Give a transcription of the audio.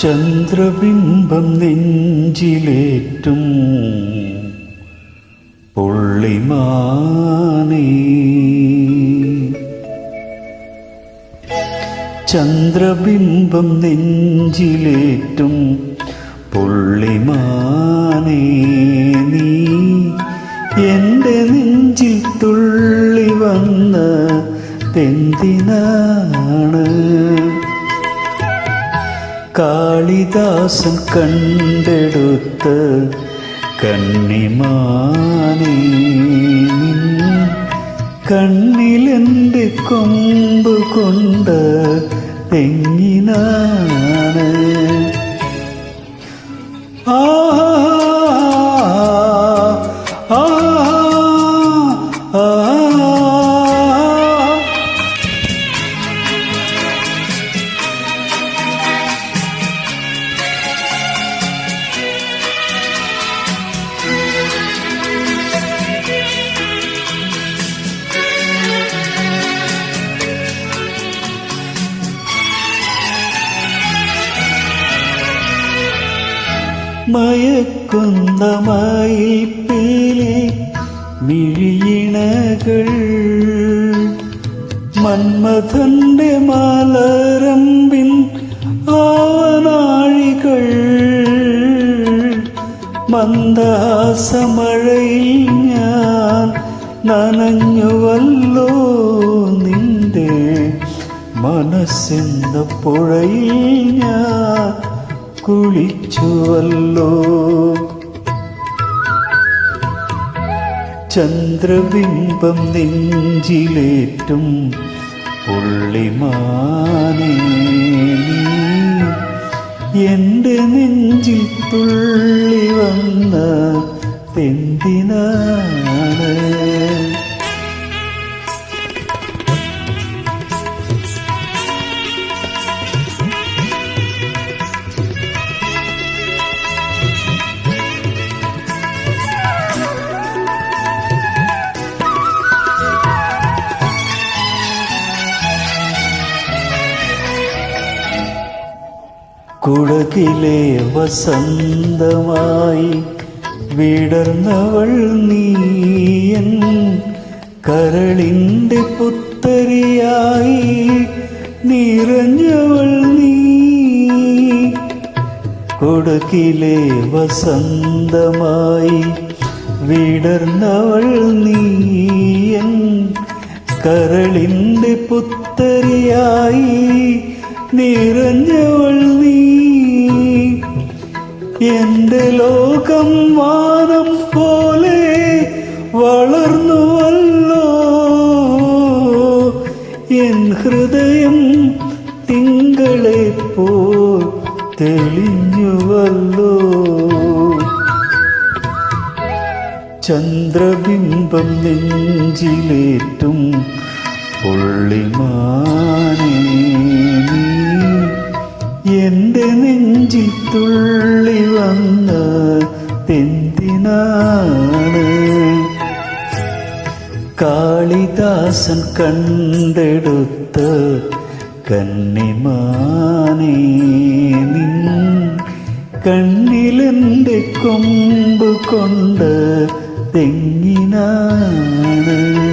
ചന്ദ്രബിംബം നെഞ്ചിലേറ്റും പുള്ളിമാനേ. ചന്ദ്രബിംബം നെഞ്ചിലേറ്റും പുള്ളിമാനേ. നീ എന്റെ നെഞ്ചിൽ തുള്ളി വന്ന തെന്തിനാണ്? കാളിദാസൻ കണ്ടെടുത്ത കണ്ണിമാനേ കണ്ണിലെന്റെ കൊമ്പ് കൊണ്ട് തെങ്ങിനാണ്. മയക്കുന്ന മയിൽപ്പേലെ മിഴിയിണകൾ. മന്മഥന്റെ മലരമ്പിൻ ആവനാഴികൾ. മന്ദഹാസമഴയിൽ ഞാൻ നനഞ്ഞുവല്ലോ നിന്റെ മനസ്സെന്ന പുഴയിൽ ഞാൻ കുളിച്ചുവല്ലോ ചന്ദ്രബിംബം നെഞ്ചിലേറ്റും പുള്ളിമാനേ. എന്റെ നെഞ്ചിൽ തുള്ളി വന്ന തെന്തിനാണ്? കുടകിലെ വസന്തമായി വിടർന്നവൾ നീയൻ കരളിന്റെ പുത്തരിയായി നിറഞ്ഞവൾ നീ. കുടകിലെ വസന്തമായി വിടർന്നവൾ നീയൻ കരളിന്റെ പുത്തരിയായി നിറഞ്ഞവൾ നീ. എന്റെ ലോകം വാനം പോലെ വളർന്നുവല്ലോ. എൻ ഹൃദയം തിങ്കളെ പോൽ തെളിഞ്ഞുവല്ലോ. ചന്ദ്രബിംബം നെഞ്ചിലേറ്റും പുള്ളിമാനേ. എന്റെ നെഞ്ചിത്തുള്ളി വന്ന തെന്തിനാണ്? കാളിദാസൻ കണ്ടെടുത്ത കണ്ണിമാനേ നിൻ കണ്ണിലെന്റെ കൊമ്പ് കൊണ്ട് തെങ്ങിനാണ്.